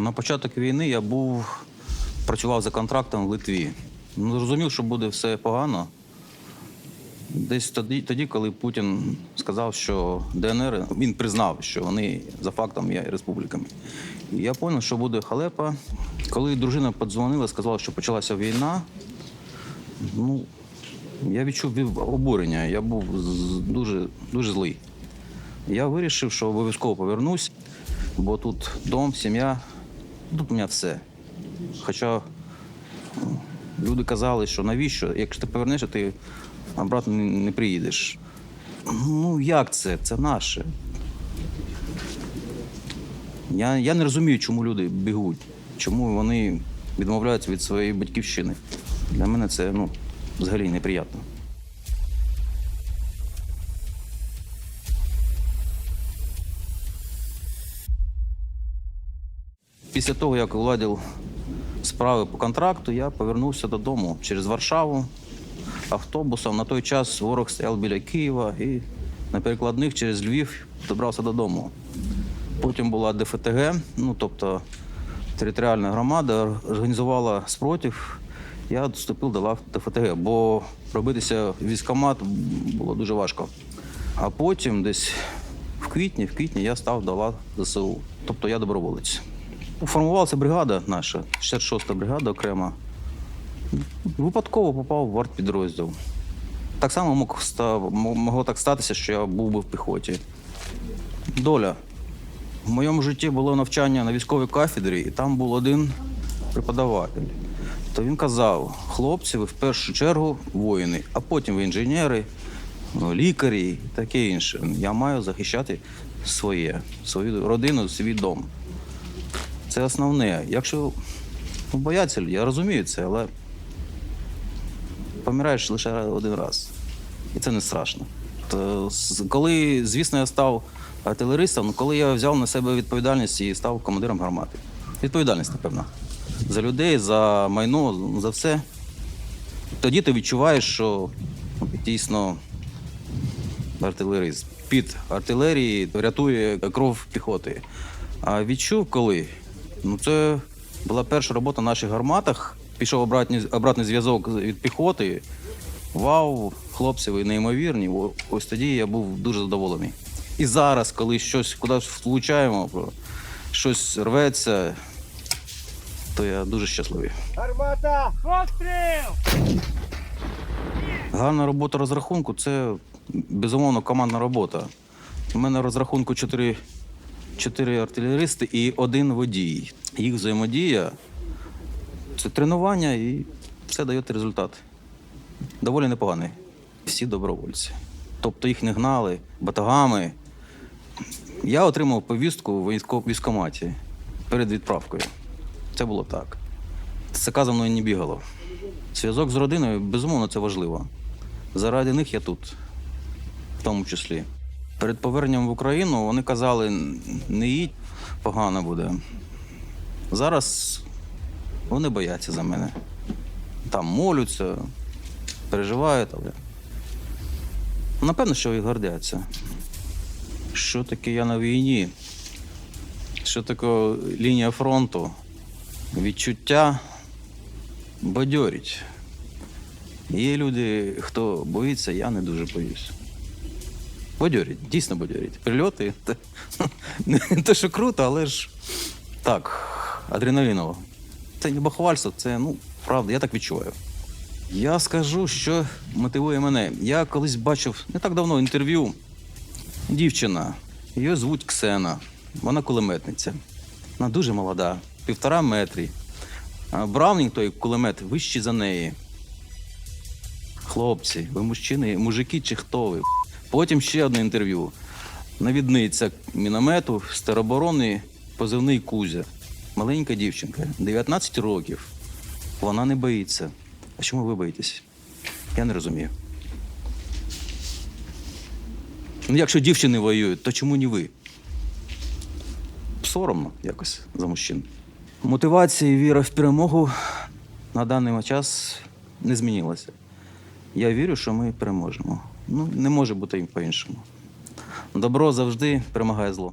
На початок війни я був працював за контрактом в Литві. Ну, зрозумів, що буде все погано. Десь тоді, тоді, коли Путін сказав, що ДНР, він признав, що вони за фактом є республіками. І я зрозумів, що буде халепа. Коли дружина подзвонила, сказала, що почалася війна, ну, я відчув обурення. Я був дуже, дуже злий. Я вирішив, що обов'язково повернусь, бо тут дом, сім'я, тут у мене все. Хоча люди казали, що навіщо, якщо ти повернешся, ти обратно не приїдеш. Ну, як це? Це наше. Я, я не розумію, чому люди бігуть, чому вони відмовляються від своєї батьківщини. Для мене це ну, взагалі неприємно. Після того, як уладив справи по контракту, я повернувся додому через Варшаву автобусом. На той час ворог стояв біля Києва і на перекладних через Львів добрався додому. Потім була ДФТГ, ну тобто територіальна громада організувала спротив. Я вступив до лав ДФТГ, бо пробитися в військкомат було дуже важко. А потім, десь в квітні, в квітні я став до лав ЗСУ. Тобто я доброволець. Формувалася бригада наша, 66-та бригада окрема. Випадково попав в артпідрозділ. Так само мог, ста- м- могло так статися, що я був би в піхоті. Доля. В моєму житті було навчання на військовій кафедрі, і там був один преподаватель. То він казав: хлопці, ви в першу чергу воїни, а потім ви інженери, ну, лікарі і таке інше. Я маю захищати своє, свою родину, свій дом. Це основне. Якщо ну, бояться люди, я розумію це, але помираєш лише один раз. І це не страшно. То, коли, звісно, я став артилеристом, коли я взяв на себе відповідальність і став командиром гармати. Відповідальність, напевно. За людей, за майно, за все. Тоді ти відчуваєш, що ну, дійсно артилерист. Під артилерії рятує кров піхоти. А відчув коли? Ну, це була перша робота на наших гарматах. Пішов обратний, обратний зв'язок від піхоти. Вау, хлопці, ви неймовірні. О- Ось тоді я був дуже задоволений. І зараз, коли щось кудись влучаємо, щось рветься, то я дуже щасливий. Гармата! Постріл! Гарна робота розрахунку це безумовно командна робота. У мене розрахунку чотири, чотири артилеристи і один водій. Їх взаємодія це тренування і все дає результат. Доволі непоганий. Всі добровольці. Тобто їх не гнали батагами. Я отримав повістку в військкоматі перед відправкою. Це було так. За мною не бігало. Зв'язок з родиною, безумовно, це важливо. Заради них я тут, в тому числі. Перед поверненням в Україну вони казали, не їдь, погано буде. Зараз вони бояться за мене. Там молються, переживають. Але... Напевно, що і гордяться. Що таке я на війні? Що таке лінія фронту? Відчуття бадьорить. Є люди, хто боїться, я не дуже боюсь. Бадьорить, дійсно бадьорить. Прильоти не те, що круто, але ж так, адреналіново. Це не бахвальство, це, ну, правда, я так відчуваю. Я скажу, що мотивує мене. Я колись бачив не так давно інтерв'ю. Дівчина, її звуть Ксена, вона кулеметниця. Вона дуже молода, півтора метрі. Браунінг, той кулемет, вищий за неї. Хлопці, ви мужчини, мужики чи хто ви? Потім ще одне інтерв'ю. Навідниця міномету з тероборони, позивний Кузя. Маленька дівчинка, 19 років. Вона не боїться. А чому ви боїтесь? Я не розумію. Ну, якщо дівчини воюють, то чому не ви? Соромно якось за мужчин. Мотивація і віра в перемогу на даний час не змінилася. Я вірю, що ми переможемо. Ну, не може бути по-іншому. Добро завжди перемагає зло.